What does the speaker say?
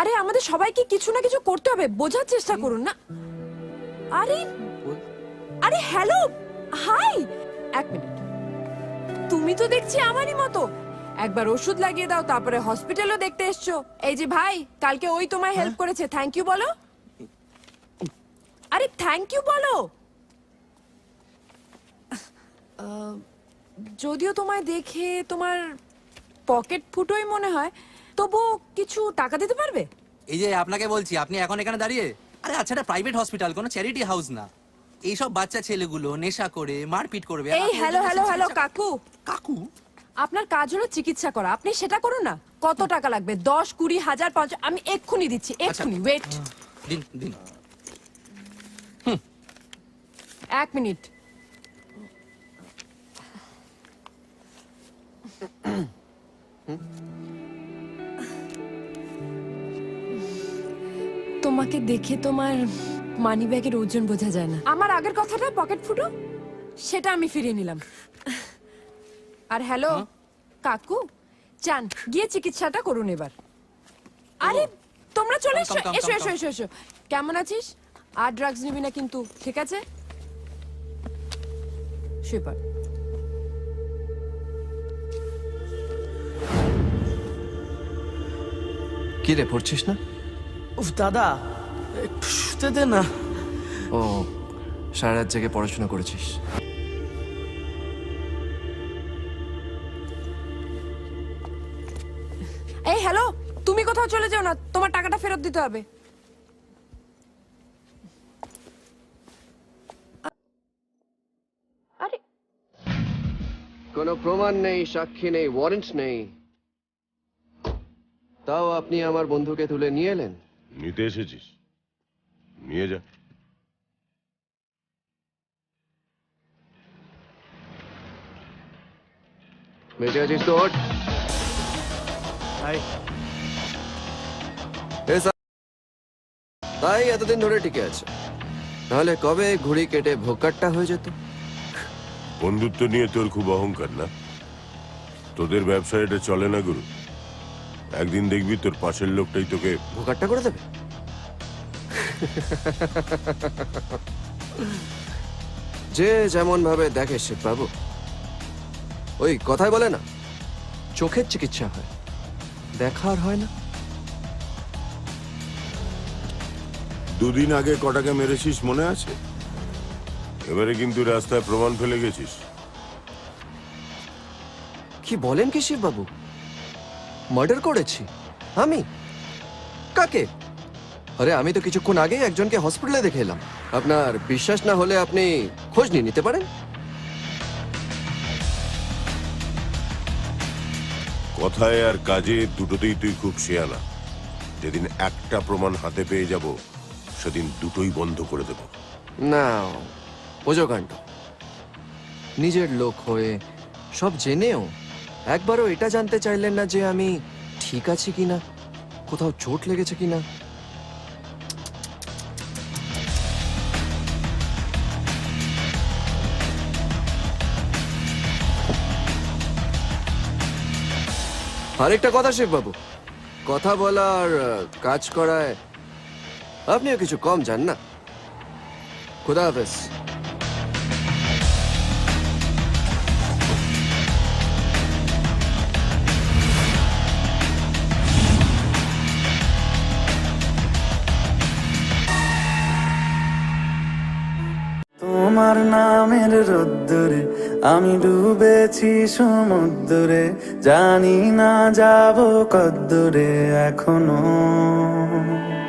আরে আমাদের সবাইকে কিছু না কিছু করতে হবে। বোঝার চেষ্টা করুন না? আরে আরে হ্যালো হাই এক মিনিট তুমি তো দেখছি আমারই মতো। একবার ওষুধ লাগিয়ে দাও তারপরে হসপিটালও দেখতে এসছো। এই যে ভাই কালকে ওই তোমায় হেল্প করেছে। থ্যাংক ইউ বলো। আরে থ্যাংক ইউ বলো। যদিও তোমায় দেখে তোমার পকেট ফুটোই মনে হয় তবু কিছু টাকা দিতে পারবে? এই যে আপনাকে বলছি আপনি এখন এখানে দাঁড়িয়ে? আরে আচ্ছা এটা প্রাইভেট হসপিটাল কোনো চ্যারিটি হাউস না। এইসব বাচ্চা ছেলেগুলো নেশা করে মারপিট করবে। এই হ্যালো হ্যালো হ্যালো কাকু। কাকু? আপনার কাজ হলো চিকিৎসা করা। আপনি সেটা করুন না। কত টাকা লাগবে? দশ কুড়ি হাজার পাঁচ আমি এক্ষুনি দিচ্ছি এক্ষুনি ওয়েট দিন দিন। এক মিনিট। তোমাকে দেখে তোমার মানি ব্যাগের ওজন বোঝা যায় না। আমার আগের কথাটা পকেট ফুটো? সেটা আমি ফিরিয়ে নিলাম। আর হ্যালো কাকু চান গিয়ে চিকিৎসাটা করুন এবার। আরে তোমরা চলে এসো এসো এসো এসো এসো। কেমন আছিস? আর ড্রাগস নিবি না কিন্তু ঠিক আছে? পড়। কি রে পড়ছিস না? উফ দাদা একটু শুতে দে না। ও সারা রাত জেগে পড়াশোনা করেছিস। এই হ্যালো তুমি কোথাও চলে যাও না তোমার টাকাটা ফেরত দিতে হবে। আরে। কোনো প্রমাণ নেই সাক্ষী নেই ওয়ারেন্ট নেই। তাও আপনি আমার বন্ধুকে তুলে নিয়ে এলেন? নিতে এসেছিস। নিয়ে যা। বেঁচে আছিস তো তাই এতদিন ধরে টিকে আছে। নাহলে কবে ঘুড়ি কেটে ভোকাটটা হয়ে যেত? বন্ধুত্ব নিয়ে তোর খুব অহংকার না? তোদের ব্যবসা এটা চলে না গুরু। একদিন দেখবি তোর পাশের লোকটাই তোকে ভোকাটটা করে দেবে? যে যেমন ভাবে দেখে বাবু ওই কথাই বলে না চোখের চিকিৎসা হয় দেখার হয় না। দুদিন আগে কটাকে মেরেছিস মনে আছে? এবারে কিন্তু রাস্তায় প্রমাণ ফেলে গেছিস। কি বলেন কি শিববাবু মার্ডার করেছি। আমি? কাকে? আরে আমি তো কিছুক্ষণ আগেই একজনকে হসপিটালে দেখে এলাম। আপনার বিশ্বাস না হলে আপনি খোঁজ নিয়ে নিতে পারেন। কথায় আর কাজে দুটোতেই তুই খুব শেয়ানা যেদিন একটা প্রমাণ হাতে পেয়ে যাব সেদিন দুটোই বন্ধ করে দেব। না বোঝো কাণ্ড। নিজের লোক হয়ে সব জেনেও একবারও এটা জানতে চাইলেন না যে আমি ঠিক আছি কিনা কোথাও চোট লেগেছে কিনা আরেকটা কথা শিববাবু কথা বলার কাজ করায় আপনিও কিছু কম যান না। খুদা হাফেজ। তোমার নামের রোদ্দুরে আমি ডুবেছি সমুদ্রে জানি না যাব কদ্দুরে এখনও।